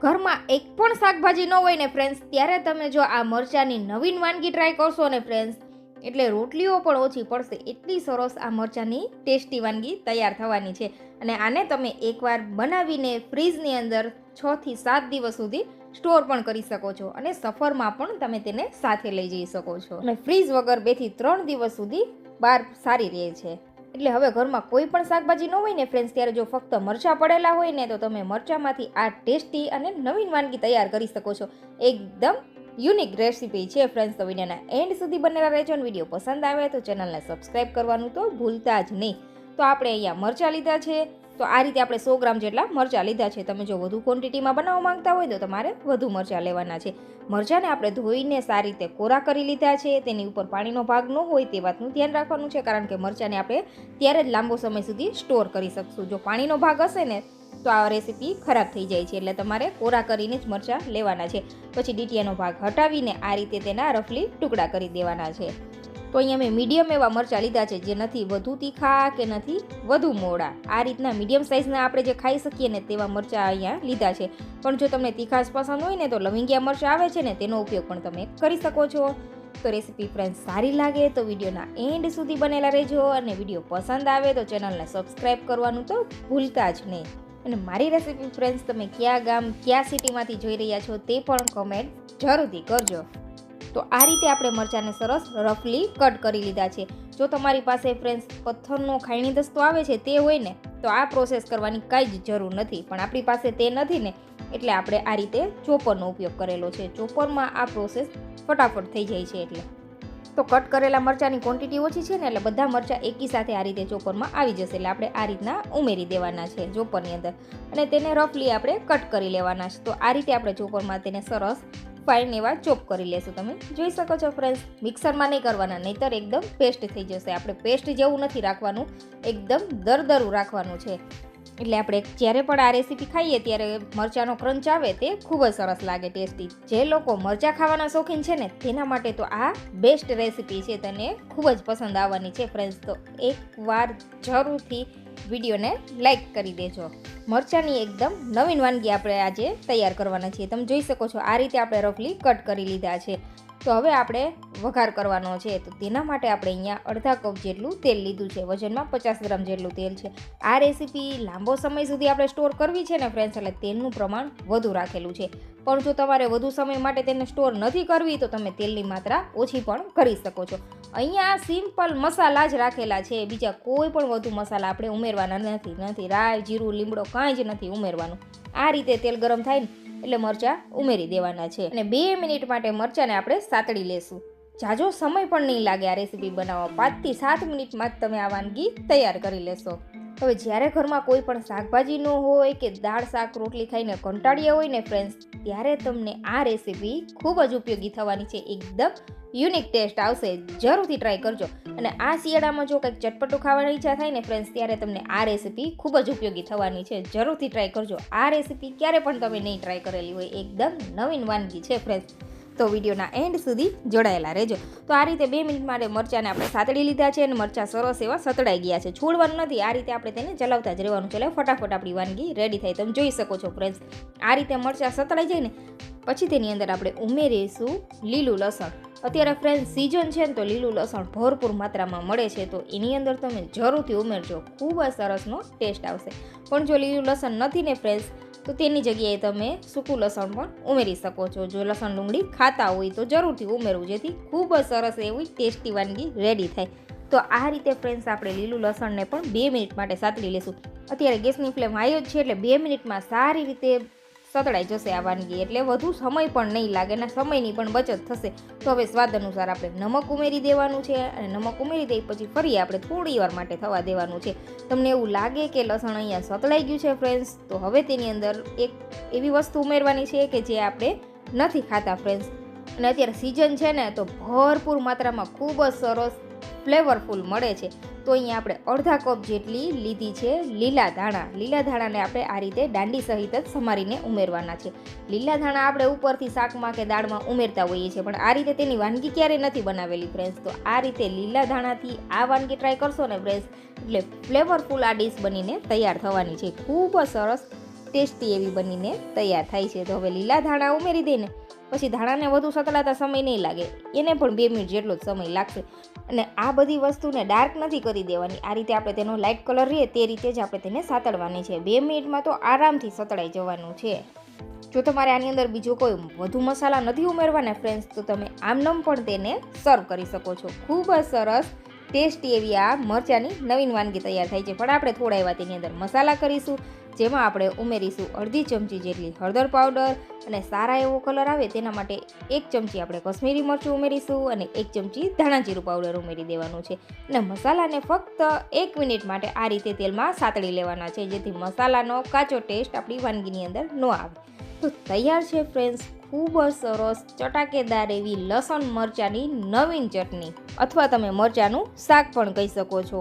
ઘરમાં એક પણ શાકભાજી ન હોય ને ફ્રેન્ડ્સ ત્યારે તમે જો આ મરચાંની નવીન વાનગી ટ્રાય કરશો ને ફ્રેન્ડ્સ એટલે રોટલીઓ પણ ઓછી પડશે. એટલી સરસ આ મરચાંની ટેસ્ટી વાનગી તૈયાર થવાની છે. અને આને તમે એકવાર બનાવીને ફ્રીજની અંદર છથી સાત દિવસ સુધી સ્ટોર પણ કરી શકો છો અને સફરમાં પણ તમે તેને સાથે લઈ જઈ શકો છો. અને ફ્રીજ વગર બેથી ત્રણ દિવસ સુધી બહાર સારી રહે છે. એટલે હવે ઘરમાં કોઈ પણ શાકભાજી ન હોય ને ફ્રેન્ડ્સ ત્યારે જો ફક્ત મરચાં પડેલા હોય ને તો તમે મરચાંમાંથી આ ટેસ્ટી અને નવીન વાનગી તૈયાર કરી શકો છો. એકદમ યુનિક રેસીપી છે ફ્રેન્ડ્સ તો વિડીયોના એન્ડ સુધી બનેલા રહેજો વીડિયો પસંદ આવે તો ચેનલને સબસ્ક્રાઈબ કરવાનું તો ભૂલતા જ નહીં. તો આપણે અહીંયા મરચાં લીધા છે તો આ રીતે આપણે સો ગ્રામ જેટલા મરચાં લીધા છે. તમે જો વધુ ક્વોન્ટિટીમાં બનાવવા માંગતા હોય તો તમારે વધુ મરચાં લેવાના છે. મરચાંને આપણે ધોઈને સારી રીતે કોરા કરી લીધા છે. તેની ઉપર પાણીનો ભાગ ન હોય તે વાતનું ધ્યાન રાખવાનું છે, કારણ કે મરચાંને આપણે ત્યારે જ લાંબો સમય સુધી સ્ટોર કરી શકશું. જો પાણીનો ભાગ હશે ને, તો આ રેસીપી ખરાબ થઈ જાય છે, એટલે તમારે કોરા કરીને જ મરચાં લેવાના છે. પછી ડીટીયાનો ભાગ હટાવીને આ રીતે તેના રફલી ટુકડા કરી દેવાના છે. તો અહીંયા મેં મીડિયમ એવા મરચાં લીધા છે, જે નથી વધુ તીખા કે નથી વધુ મોડા આ રીતના મીડિયમ સાઇઝના આપણે જે ખાઈ શકીએ ને તેવા મરચાં અહીંયા લીધા છે. પણ જો તમને તીખાશ પસંદ હોય ને તો લવિંગિયા મરચાં આવે છે ને તેનો ઉપયોગ પણ તમે કરી શકો છો. તો રેસીપી ફ્રેન્ડ સારી લાગે તો વિડીયોના એન્ડ સુધી બનેલા રહેજો અને વીડિયો પસંદ આવે તો ચેનલને સબસ્ક્રાઈબ કરવાનું તો ભૂલતા જ નહીં. અને મારી રેસીપી ફ્રેન્ડ્સ તમે કયા ગામ, કયા સિટીમાંથી જોઈ રહ્યા છો તે પણ કમેન્ટ જરૂરથી કરજો. તો આ રીતે આપણે મરચાંને સરસ રફલી કટ કરી લીધા છે. જો તમારી પાસે ફ્રેન્ડ્સ પથ્થરનો ખાયણી દસ્તો આવે છે તે હોય ને, તો આ પ્રોસેસ કરવાની કાંઈ જ જરૂર નથી. પણ આપણી પાસે તે નથી ને, એટલે આપણે આ રીતે ચોપરનો ઉપયોગ કરેલો છે. ચોપરમાં આ પ્રોસેસ ફટાફટ થઈ જાય છે એટલે. તો કટ કરેલા મરચાંની ક્વોન્ટિટી ઓછી છે ને, એટલે બધા મરચાં એકી સાથે આ રીતે ચોપરમાં આવી જશે. એટલે આપણે આ રીતના ઉમેરી દેવાના છે ચોપરની અંદર. અને તેને રફલી આપણે કટ કરી લેવાના છે. તો આ રીતે આપણે ચોપરમાં તેને સરસ ફાઇન એવા ચોપ કરી લેશું તમે. જોઈ શકો છો ફ્રેન્ડ્સ મિક્સરમાં નહીં કરવાના, નહીતર એકદમ પેસ્ટ થઈ જશે. આપણે પેસ્ટ જેવું નથી રાખવાનું, એકદમ દરદરું રાખવાનું છે. એટલે આપણે જ્યારે પણ આ રેસીપી ખાઈએ, ત્યારે મરચાંનો ક્રંચ આવે તે ખૂબ જ સરસ લાગે ટેસ્ટી જે લોકો મરચાં ખાવાના શોખીન છે ને, તેના માટે તો આ બેસ્ટ રેસીપી છે, તને ખૂબ જ પસંદ આવવાની છે ફ્રેન્ડ્સ તો એકવાર જરૂરથી વિડીયોને લાઇક કરી દેજો. મરચાંની એકદમ નવીન વાનગી આપણે આજે તૈયાર કરવાના છીએ. તમે જોઈ શકો છો, આ રીતે આપણે રફલી કટ કરી લીધા છે. તો હવે આપણે વઘાર કરવાનો છે. તો તેના માટે આપણે અહીંયા અડધા કપ જેટલું તેલ લીધું છે. વજનમાં પચાસ ગ્રામ જેટલું તેલ છે. આ રેસીપી લાંબો સમય સુધી આપણે સ્ટોર કરવી છે ને ફ્રેન્ડ્સ એટલે તેલનું પ્રમાણ વધુ રાખેલું છે. પણ જો તમારે વધુ સમય માટે તેને સ્ટોર નથી કરવી, તો તમે તેલની માત્રા ઓછી પણ કરી શકો છો. અહીંયા સિમ્પલ મસાલા જ રાખેલા છે. બીજા કોઈ પણ વધુ મસાલા આપણે ઉમેરવાના નથી. નથી રાઈ, જીરું, લીમડો કાંઈ જ નથી ઉમેરવાનું. આ રીતે તેલ ગરમ થાય ને એટલે મરચાં ઉમેરી દેવાના છે. અને બે મિનિટ માટે મરચાંને આપણે સાતડી લેશું. જાજો સમય પણ નહીં લાગે આ રેસીપી બનાવવા. પાંચથી સાત મિનિટમાં જ તમે આ વાનગી તૈયાર કરી લેશો. હવે જ્યારે ઘરમાં કોઈ પણ શાકભાજી ન હોય કે દાળ, શાક, રોટલી ખાઈને કંટાળ્યા હોય ને ફ્રેન્ડ્સ ત્યારે તમને આ રેસીપી ખૂબ જ ઉપયોગી થવાની છે. એકદમ યુનિક ટેસ્ટ આવશે. જરૂરથી ટ્રાય કરજો. અને આ શિયાળામાં જો કંઈક ચટપટું ખાવાની ઈચ્છા થાય ને ફ્રેન્ડ્સ ત્યારે તમને આ રેસીપી ખૂબ જ ઉપયોગી થવાની છે. જરૂરથી ટ્રાય કરજો. આ રેસીપી ક્યારે પણ તમે નહીં ટ્રાય કરેલી હોય, એકદમ નવીન વાનગી છે ફ્રેન્ડ્સ તો વિડીયોના એન્ડ સુધી જોડાયેલા રહેજો. તો આ રીતે બે મિનિટ માટે મરચાંને આપણે સાતડી લીધા છે અને મરચાં સરસ એવા સતડાઈ ગયા છે. છોડવાનું નથી, આ રીતે આપણે તેને ચલાવતા જ રહેવાનું છે. એટલે ફટાફટ આપણી વાનગી રેડી થાય. તમે જોઈ શકો છો ફ્રેન્ડ્સ આ રીતે મરચાં સતડાઈ જાય ને, પછી તેની અંદર આપણે ઉમેરીશું લીલું લસણ. અત્યારે ફ્રેન્ડ સિઝન છે ને તો લીલું લસણ ભરપૂર માત્રામાં મળે છે, તો એની અંદર તમે જરૂરથી ઉમેરજો. ખૂબ જ સરસનો ટેસ્ટ આવશે. પણ જો લીલું લસણ નથી ને ફ્રેન્ડ્સ તો તેની જગ્યાએ તમે સૂકું લસણ પણ ઉમેરી શકો છો. જો લસણ ડુંગળી ખાતા હોય તો જરૂરથી ઉમેરવું જેથી ખૂબ જ સરસ એવી ટેસ્ટી વાનગી રેડી થાય. તો આ રીતે ફ્રેન્ડ્સ આપણે લીલું લસણને પણ બે મિનિટ માટે સાતળી લેશું. અત્યારે ગેસની ફ્લેમ હાઈ જ છે, એટલે બે મિનિટમાં સારી રીતે સતળાઈ જશે આ વાનગી એટલે વધુ સમય પણ નહીં લાગે અને સમયની પણ બચત થશે. તો હવે સ્વાદ અનુસાર આપણે નમક ઉમેરી દેવાનું છે અને નમક ઉમેરી દઈ પછી ફરી આપણે થોડી વાર માટે થવા દેવાનું છે. તમને એવું લાગે કે લસણ અહીંયા સતળાઈ ગયું છે ફ્રેન્ડ્સ તો હવે તેની અંદર એક એવી વસ્તુ ઉમેરવાની છે કે જે આપણે નથી ખાતા ફ્રેન્ડ્સ અને અત્યારે સિઝન છે ને, તો ભરપૂર માત્રામાં ખૂબ જ સરસ ફ્લેવરફુલ મળે છે. તો અહીંયા આપણે અડધા કપ જેટલી લીધી છે લીલા ધાણા. લીલા ધાણાને આપણે આ રીતે દાંડી સહિત જ સમારીને ઉમેરવાના છે. લીલા ધાણા આપણે ઉપરથી શાકમાં કે દાળમાં ઉમેરતા હોઈએ છીએ, પણ આ રીતે તેની વાનગી ક્યારેય નથી બનાવેલી ફ્રેન્ડ્સ તો આ રીતે લીલા ધાણાથી આ વાનગી ટ્રાય કરશો ને ફ્રેન્ડ્સ એટલે ફ્લેવરફુલ આ ડીશ બનીને તૈયાર થવાની છે. ખૂબ જ સરસ, ટેસ્ટી એવી બનીને તૈયાર થાય છે. તો હવે લીલા ધાણા ઉમેરી દઈને પછી ધાણાને વધુ સતળાતા સમય નહીં લાગે. એને પણ બે મિનિટ જેટલો જ સમય લાગશે. અને આ બધી વસ્તુને ડાર્ક નથી કરી દેવાની. આ રીતે આપણે તેનો લાઇટ કલર રહે તે રીતે જ આપણે તેને સાતળવાની છે. બે મિનિટમાં તો આરામથી સતળાઈ જવાનું છે. જો તમારે આની અંદર બીજો કોઈ વધુ મસાલા નથી ઉમેરવાના ફ્રેન્ડ્સ તો તમે આમનમ પણ તેને સર્વ કરી શકો છો. ખૂબ જ સરસ ટેસ્ટી એવી આ મરચાંની નવીન વાનગી તૈયાર થાય છે. પણ આપણે થોડા એવા તેની અંદર મસાલા કરીશું, જેમાં આપણે ઉમેરીશું અડધી ચમચી જેટલી હળદર પાવડર અને સારા એવો કલર આવે તેના માટે એક ચમચી આપણે કશ્મીરી મરચું ઉમેરીશું અને એક ચમચી ધાણાજીરું પાવડર ઉમેરી દેવાનું છે. અને મસાલાને ફક્ત એક મિનિટ માટે આ રીતે તેલમાં સાતળી લેવાના છે, જેથી મસાલાનો કાચો ટેસ્ટ આપણી વાનગીની અંદર ન આવે. તો તૈયાર છે ફ્રેન્ડ્સ, ખૂબ જ સરસ ચટાકેદાર એવી લસણ મરચાંની નવીન ચટણી. અથવા તમે મરચાંનું શાક પણ કહી શકો છો.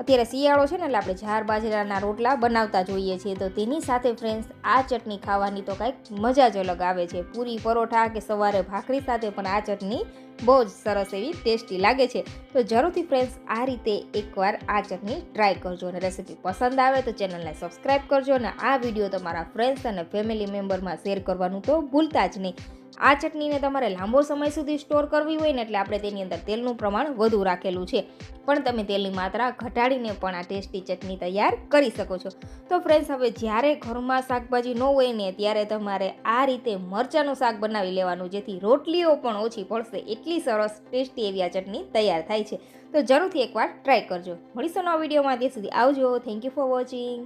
અત્યારે શિયાળો છે ને એટલે આપણે ઝાર બાજરાના રોટલા બનાવતા જોઈએ છીએ. તો તેની સાથે ફ્રેન્ડ્સ આ ચટણી ખાવાની તો કાંઈક મજા જ અલગ આવે છે. પૂરી પરોઠા કે સવારે ભાખરી સાથે પણ આ ચટણી બહુ જ સરસ એવી ટેસ્ટી લાગે છે. તો જરૂરથી ફ્રેન્ડ્સ આ રીતે એકવાર આ ચટણી ટ્રાય કરજો અને રેસીપી પસંદ આવે તો ચેનલને સબસ્ક્રાઈબ કરજો અને આ વીડિયો તમારા ફ્રેન્ડ્સ અને ફેમિલી મેમ્બરમાં શેર કરવાનું તો ભૂલતા જ નહીં. આ ચટણીને તમારે લાંબો સમય સુધી સ્ટોર કરવી હોય ને એટલે આપણે તેની અંદર તેલનું પ્રમાણ વધુ રાખેલું છે. પણ તમે તેલની માત્રા ઘટાડીને પણ આ ટેસ્ટી ચટણી તૈયાર કરી શકો છો. તો ફ્રેન્ડ્સ હવે જ્યારે ઘરમાં શાકભાજી ન હોય ને ત્યારે તમારે આ રીતે મરચાંનું શાક બનાવી લેવાનું, જેથી રોટલીઓ પણ ઓછી પડશે. એટલી સરસ, ટેસ્ટી એવી આ ચટણી તૈયાર થાય છે. તો જરૂરથી એકવાર ટ્રાય કરજો. મળીશું નવા વિડીયોમાં. ત્યાં સુધી આવજો. Thank you for watching